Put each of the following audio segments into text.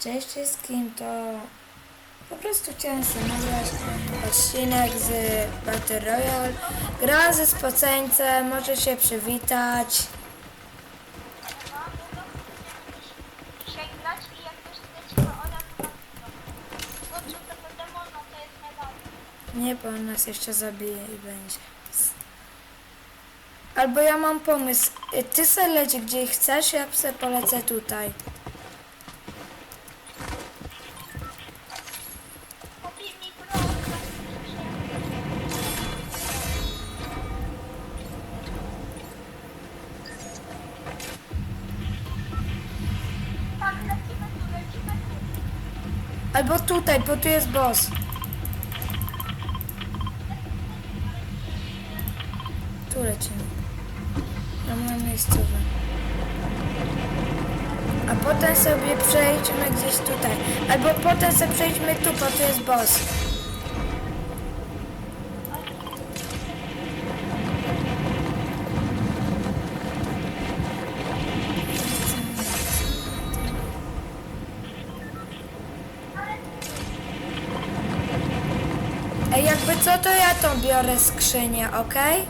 Cześć wszystkim, to po prostu chciałem sobie nagrać odcinek z Battle Royale. Gra ze spoceńcem, może się przywitać. Nie, bo on nas jeszcze zabije i będzie. Albo ja mam pomysł. Y, Ty se leć gdzie chcesz, ja se polecę tutaj. Albo tutaj, bo tu jest boss. Tu lecimy. Na moją miejscówę. A potem sobie przejdźmy gdzieś tutaj. Albo potem sobie przejdźmy tu, bo tu jest boss. Tą biorę skrzynię, okej?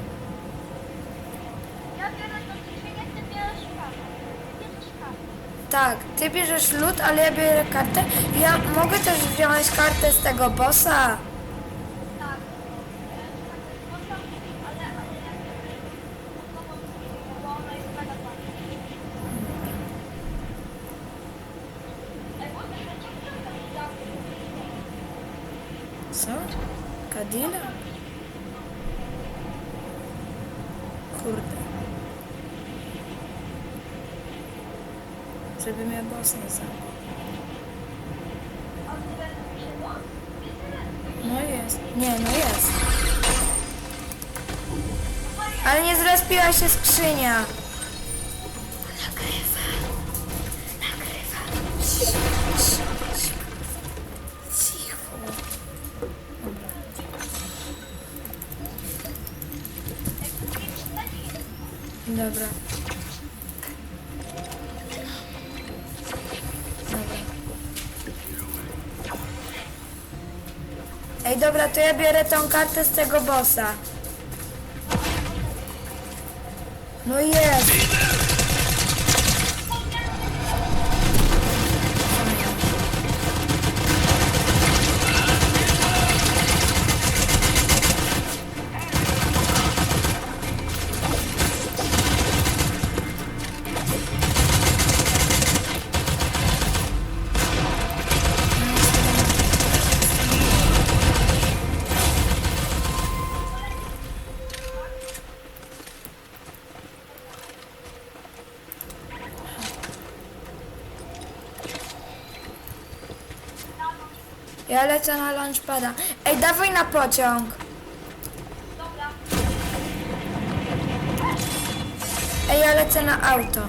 Ja biorę to skrzynię, ty bierzesz kartę. Bierzesz kartę. Tak, ty bierzesz lód, ale ja biorę kartę. Ja mogę też wziąć kartę z tego bossa. Tak. Bo tam, ale, ale jak bo ona jest mega fajna. Ej, bo też leci w Co? Kadila? Kurde. Żeby mnie boss nie zabił. No jest. Nie, no jest. Ale nie zrespiła się skrzynia. Nagrywa. Nagrywa. Cicho. Dobra. Dobra, to ja biorę tą kartę z tego bossa. No jest. Ja lecę na launchpada. Ej, dawaj na pociąg. Dobra. Ej, ja lecę na auto.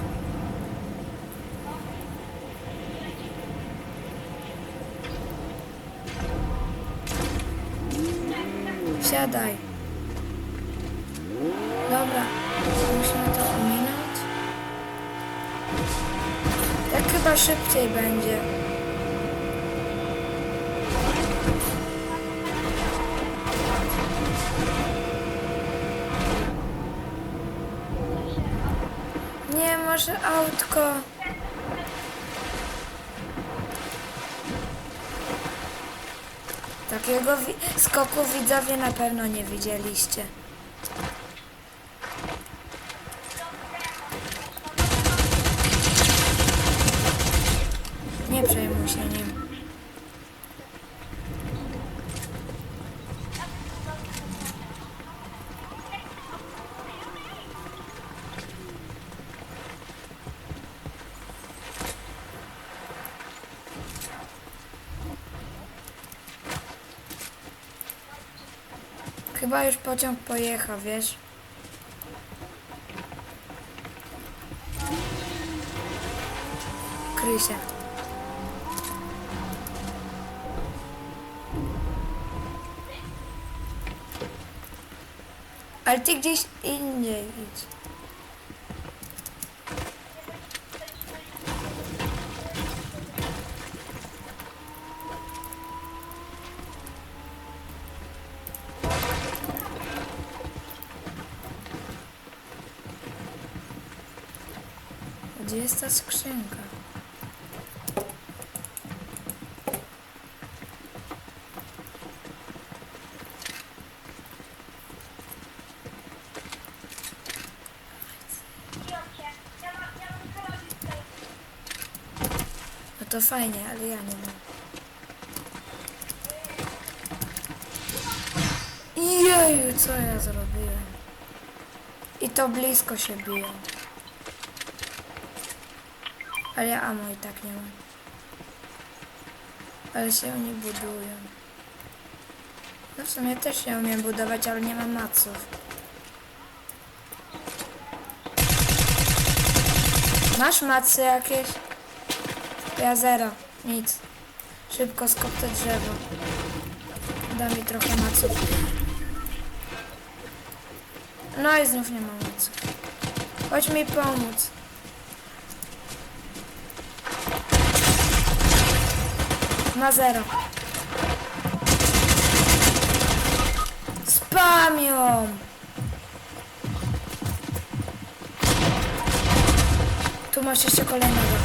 Siadaj. Dobra, musimy to ominąć. Tak chyba szybciej będzie. Może autko. Takiego wi- skoku widzowie na pewno nie widzieliście. Nie przejmuj się nim. Chyba już pociąg pojechał, wiesz? Kryj. Ale ty gdzieś indziej idź. Gdzie jest ta skrzynka? No to fajnie, ale ja nie mam. Jeju, co ja zrobiłem? I to blisko się biją. Ale ja amo i tak nie mam. Ale się oni budują. No w sumie też się umiem budować, ale nie mam maców. Masz macy jakieś? Ja zero. Nic. Szybko skopte drzewo. Da mi trochę maców. No i znów nie mam maców. Chodź mi pomóc. Ma zero. Spam ją! Tu masz jeszcze kolejnego.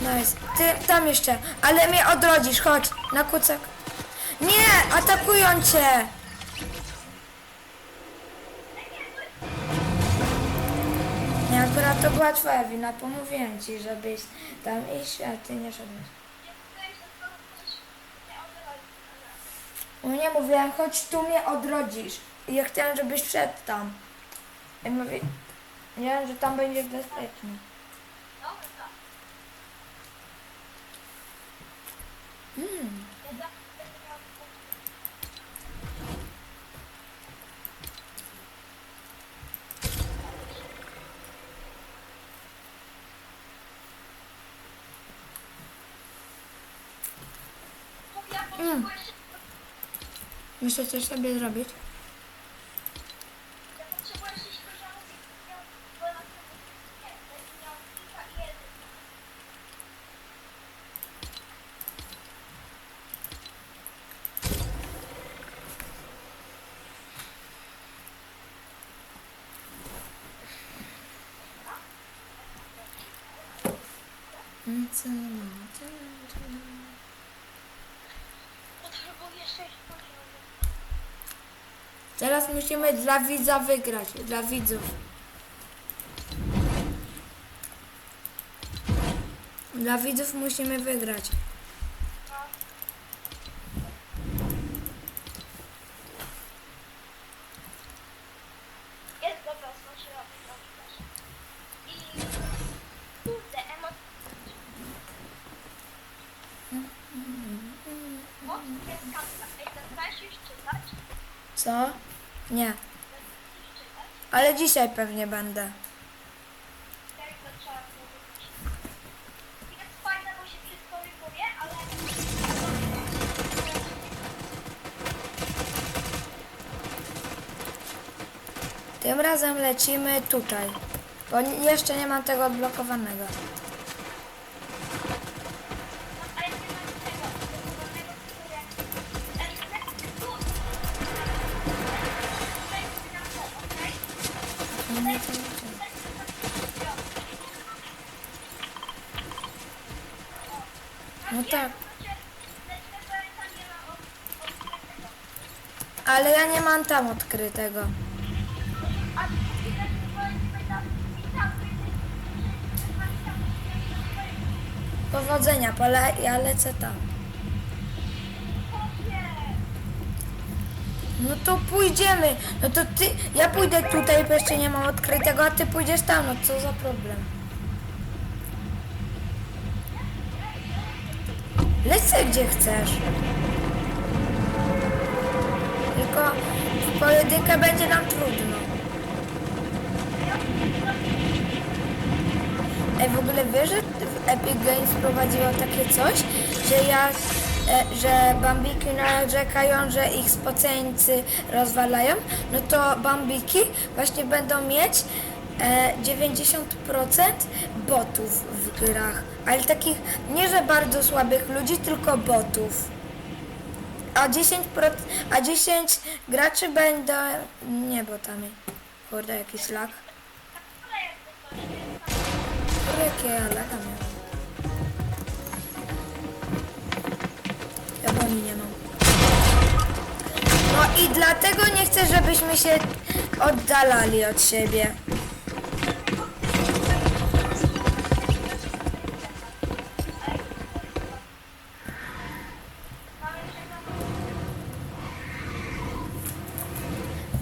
Nice. Ty, tam jeszcze. Ale mnie odrodzisz, chodź. Na kucek. Nie! Atakują cię! Akurat to była twoja wina. Pomówiłem ci, żebyś tam iść, a ty nie szedłeś. No nie mówiłem, chodź tu mnie odrodzisz. I ja chciałem, żebyś wszedł tam. I mówię, wiem, że tam będzie bezpiecznie. Dobra. Mm. Ja zawsze będę miał Ja potrzebuję szybko, Muszę coś sobie zrobić. potrzebuję bo na tym nie, będę miał kilka i jeden. Potrzebuję sześć poziomów. Teraz musimy dla widza wygrać. Dla widzów. Dla widzów musimy wygrać. Jest dobra, też. I kurde, emocje. O, jest. Ej, już czytać? Co? Nie. Ale dzisiaj pewnie będę. Tym razem lecimy tutaj. Bo jeszcze nie mam tego odblokowanego. Ale ja nie mam tam odkrytego. Powodzenia, pole, ja lecę tam. No to pójdziemy. No to ty, ja pójdę tutaj, bo jeszcze nie mam odkrytego, a ty pójdziesz tam. No co za problem? Lecę gdzie chcesz. Tylko w pojedynkę będzie nam trudno. Ej, w ogóle wiesz, że w Epic Games prowadziło takie coś, że jak, e, że bambiki narzekają, że ich spoceńcy rozwalają, no to bambiki właśnie będą mieć e, 90% botów w grach. Ale takich, nie że bardzo słabych ludzi, tylko botów a 10 a 10 graczy będą... Nie, bo tam... Kurde, jakiś lag. Kurde, jakie ja laga miałem. Ja boni nie mam. No i dlatego nie chcę, żebyśmy się oddalali od siebie.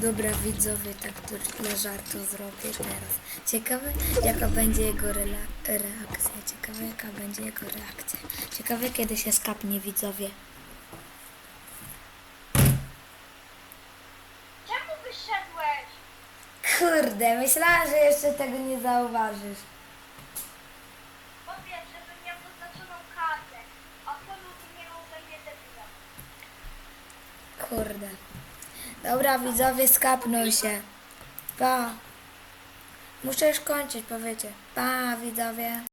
Dobra widzowie, tak dla żartu zrobię teraz. Ciekawe jaka będzie jego reakcja. Ciekawe jaka będzie jego reakcja. Ciekawe kiedy się skapnie widzowie. Czemu wyszedłeś? Kurde, myślałam, że jeszcze tego nie zauważysz. Powiedz, żebym miał zaznaczoną kartę, a nie. Kurde. Dobra widzowie, skapnął się. Pa. Muszę już kończyć, powiecie. Pa widzowie.